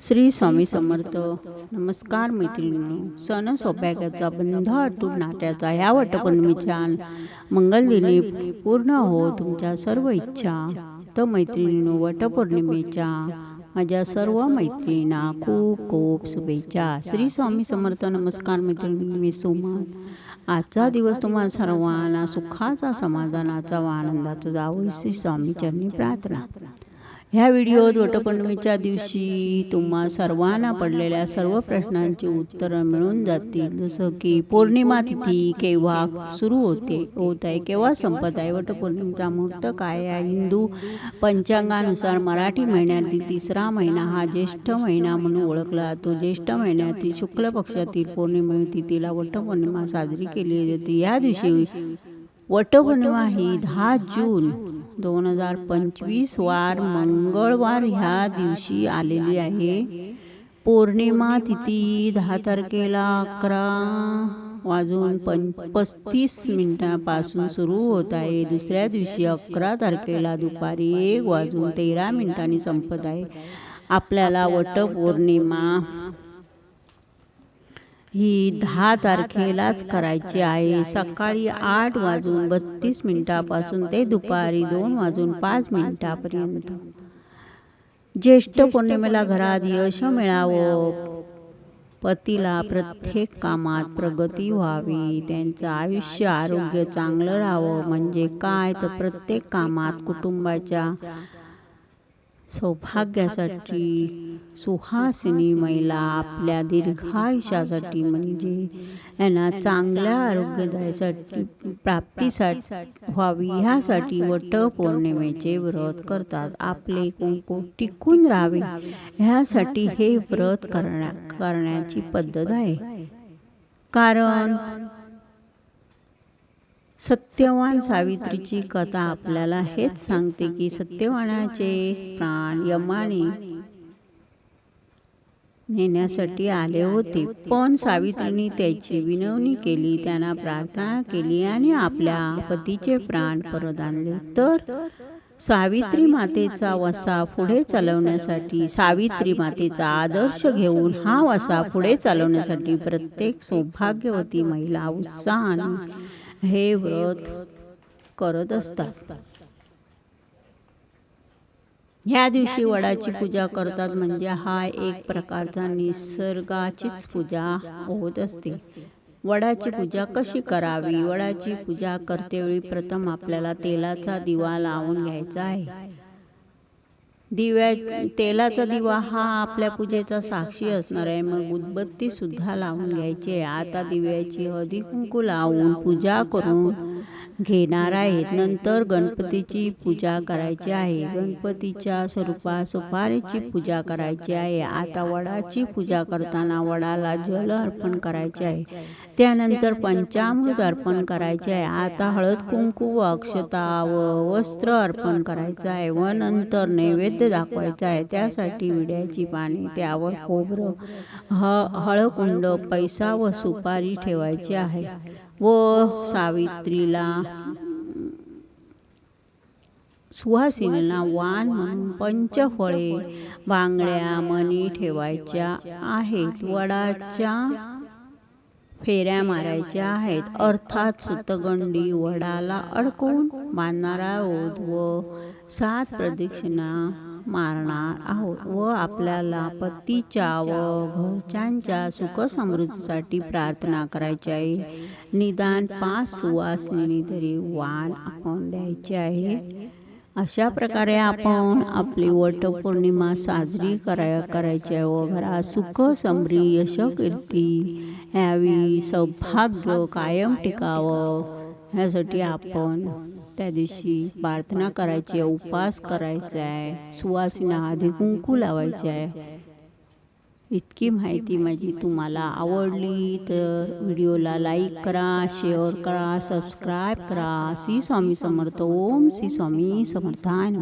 श्री स्वामी समर्थ. नमस्कार मैत्रिणी सण सौभाग्याचा बंध अटूट नाट्याचा ह्या वटपौर्णिमेच्या मंगलदिनी पूर्ण हो तुमच्या सर्व इच्छा. तर मैत्रिणींनो वटपौर्णिमेच्या माझ्या सर्व मैत्रिणींना खूप खूप शुभेच्छा. श्री स्वामी समर्थ. नमस्कार मैत्रिणी मी सुमन. आजचा दिवस तुम्हाला सर्वांना सुखाचा समाधानाचा व आनंदाचा जावं. श्री स्वामी चरणी प्रार्थना. ह्या व्हिडिओत वटपौर्णिमेच्या दिवशी तुम्हा सर्वांना पडलेल्या सर्व प्रश्नांची उत्तरं मिळून जातील. जसं की पौर्णिमा तिथी केव्हा सुरू होते? होत? आहे केव्हा संपत आहे वटपौर्णिमेचा मुहूर्त काय आहे? हिंदू पंचांगानुसार मराठी महिन्यातील तिसरा महिना हा ज्येष्ठ महिना म्हणून ओळखला जातो. ज्येष्ठ महिन्यातील शुक्ल पक्षातील पौर्णिमे तिथीला वटपौर्णिमा साजरी केली जाते. या दिवशी वटपौर्णिमा ही दहा जून दोन हजार पंचवीस वार मंगळवार ह्या दिवशी आलेली आहे. पौर्णिमा तिथी दहा तारखेला अकरा वाजून पं पस्तीस मिनिटापासून सुरू होत आहे. दुसऱ्या दिवशी अकरा तारखेला दुपारी एक वाजून तेरा मिनिटांनी संपत आहे. आपल्याला वटपौर्णिमा ही दहा तारखेलाच करायची आहे. सकाळी आठ वाजून बत्तीस मिनिटापासून ते दुपारी दोन वाजून पाच मिनिटापर्यंत. ज्येष्ठ पौर्णिमेला घरात यश मिळावं. पतीला प्रत्येक कामात प्रगती व्हावी. त्यांचं आयुष्य आरोग्य चांगलं राहावं. म्हणजे काय? तर प्रत्येक कामात कुटुंबाच्या सौभाग्यासाठी सुहासिनी महिला आपल्या दीर्घायुष्यासाठी म्हणजे यांना चांगल्या आरोग्यदायीसाठी प्राप्तीसाठी व्हावी ह्यासाठी वटपौर्णिमेचे व्रत करतात. आपले कुंकू टिकून राहावे ह्यासाठी हे व्रत करण्या करण्याची पद्धत आहे. कारण सत्यवान सावित्रीची कथा आपल्याला हेच सांगते की सत्यवानाचे प्राण यमाने नेण्यासाठी आले होते. पण सावित्रीने त्याची विनवणी केली त्यांना प्रार्थना केली आणि आपल्या पतीचे प्राण परत आणले. तर सावित्री मातेचा वसा पुढे चालवण्यासाठी सावित्री मातेचा आदर्श घेऊन हा वसा पुढे चालवण्यासाठी प्रत्येक सौभाग्यवती महिला उत्साहाने हे व्रत करत असतात. ह्या दिवशी वडाची पूजा करतात म्हणजे हा एक प्रकारचा निसर्गाचीच पूजा होत असते. वडाची पूजा कशी करावी? वडाची पूजा करतेवेळी प्रथम आपल्याला तेलाचा दिवा लावून घ्यायचा आहे. दिव्या तेलाचा दिवा हा आपल्या पूजेचा साक्षी असणार आहे. मग उदबत्ती सुद्धा लावून घ्यायची आहे. आता दिव्याची हळदी कुंकू लावून पूजा करून घेणार आहेत. नंतर गणपतीची पूजा करायची आहे. गणपतीच्या स्वरूपात सुपारीची पूजा करायची आहे. आता वडाची पूजा करताना वडाला जल अर्पण करायचे आहे. त्यानंतर पंचामृत अर्पण करायचे आहे. आता हळद कुंकू व अक्षता व वस्त्र अर्पण करायचं आहे. व नंतर नैवेद्य दाखवायचा आहे. त्यासाठी विड्याची पाने त्यावर खोबरं ह हळकुंड पैसा व सुपारी ठेवायची आहे. व सावित्रीला. सुहासिनीला वाण म्हणून पंचफळे बांगड्या मणी ठेवायच्या आहेत. वडाच्या फेऱ्या मारायच्या आहेत. अर्थात सुतगंडी वडाला अडकवून बांधणारा ओध व सात प्रदक्षिणा मारणार आहोत व आपल्याला पतीच्या व घरच्यांच्या सुख समृद्धीसाठी प्रार्थना करायची आहे. निदान पाच सुवासिनी तरी वाण आपण द्यायचे आहे. अशा प्रकारे आपण आपली वटपौर्णिमा साजरी कराय करायची आहे व घरात सुख समृद्धी यशकीर्ती यावी सौभाग्य कायम टिकावं. ह्यासाठी आपण त्या दिवशी प्रार्थना करायची आहे उपवास करायचा आहे सुवासिना आधी कुंकू लावायचे आहे. इतकी माहिती माझी तुम्हाला आवडली तर व्हिडिओला लाईक करा शेअर करा सबस्क्राईब करा. श्री स्वामी समर्थ. ओम श्री स्वामी समर्थान